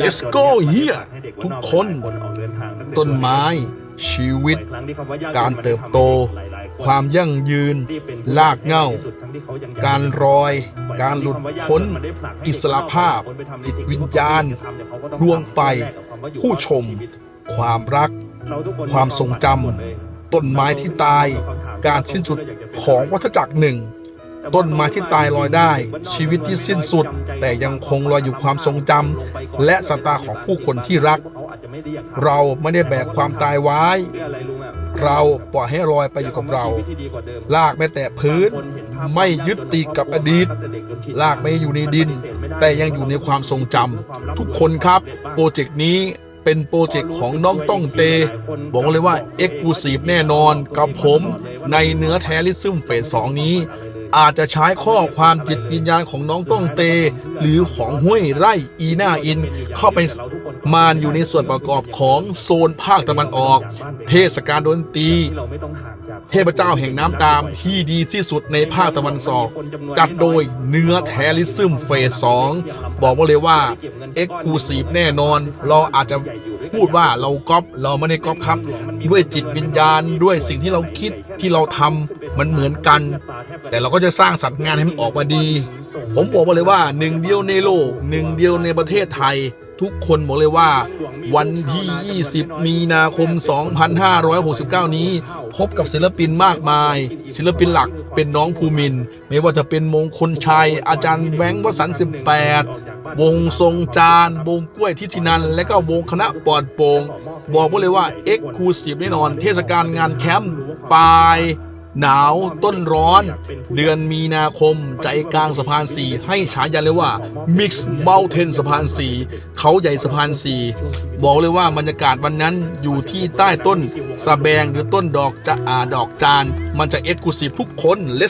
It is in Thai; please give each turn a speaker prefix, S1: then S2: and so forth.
S1: Let's go เฮียทุกคน ต้นไม้ ชีวิต การเติบโต ความยั่งยืน ลากเหง้าการรอย การหลุดพ้น อิสรภาพจิตวิญญาณ ดวงไฟ ผู้ชม ความรัก ความทรงจำต้นไม้ที่ตาย การสิ้นสุดของวัฏจักรหนึ่ง ต้นไม้ที่ตายลอยได้ ชีวิตที่สิ้นสุด แต่ยังคงลอยอยู่ความทรงจำและสายตาของผู้คนที่รัก เราไม่ได้แบกความตายไว้ เราปล่อยให้ลอยไปอยู่กับเรา ลากไม่แตะพื้น ไม่ยึดติดกับอดีต ลากไม่อยู่ในดิน แต่ยังอยู่ในความทรงจำทุกคนครับโปรเจกต์นี้เป็นโปรเจกต์ของน้องต้องเต บอกเลยว่าเอ็กซ์คลูซีฟแน่นอนกับผมในเนื้อแท้ลิซึมเฟสสองนี้ อาจจะใช้ข้อความจิตวิญญาณของน้องต้องเต หรือของห้วยไร่อีหน้าอิน เข้าไปมานอยู่ในส่วนประกอบของโซนภาคตะวันออก เทศกาลดนตรีเทพเจ้าแห่งน้ำตามที่ดีที่สุดในภาคตะวันออกจัดโดยเนื้อแทลิซึมเฟสสองบอกว่าเลยว่าเอ็กซ์คลูซีฟแน่นอน เราอาจจะพูดว่าเราก๊อปเราไม่ได้ก๊อปครับ ด้วยจิตวิญญาณด้วยสิ่งที่เราคิดที่เราทำ มันเหมือนกัน แต่เราก็จะสร้างสรรค์งานให้มันออกมาดี ผมบอกมาเลยว่าหนึ่งเดียวในโลกหนึ่งเดียวในประเทศไทย ทุกคนบอกเลยว่า วันที่ 20 มีนาคม 2569 นี้ พบกับศิลปินมากมาย ศิลปินหลักเป็นน้องภูมินทร์ไม่ว่าจะเป็นมงคลชัย อาจารย์แบงค์วสันต์18 วงทรงจาน วงกล้วยทิตินัน และก็วงคณะปลอดโปร่งบอกไว้เลยว่าเอ็กซ์คลูซีฟแน่นอน เทศกาลงานแคมป์ปลาย หนาวต้นร้อน เดือนมีนาคมใจกลางสะพานสีให้ฉายาเลยว่า Mix Mountain สะพานสีเขาใหญ่สะพานสีบอกเลยว่าบรรยากาศวันนั้นอยู่ที่ใต้ต้นสะแบงหรือต้นดอกจะอาดอกจาน มันจะเอ็กซ์คลูซีฟทุกคน Let's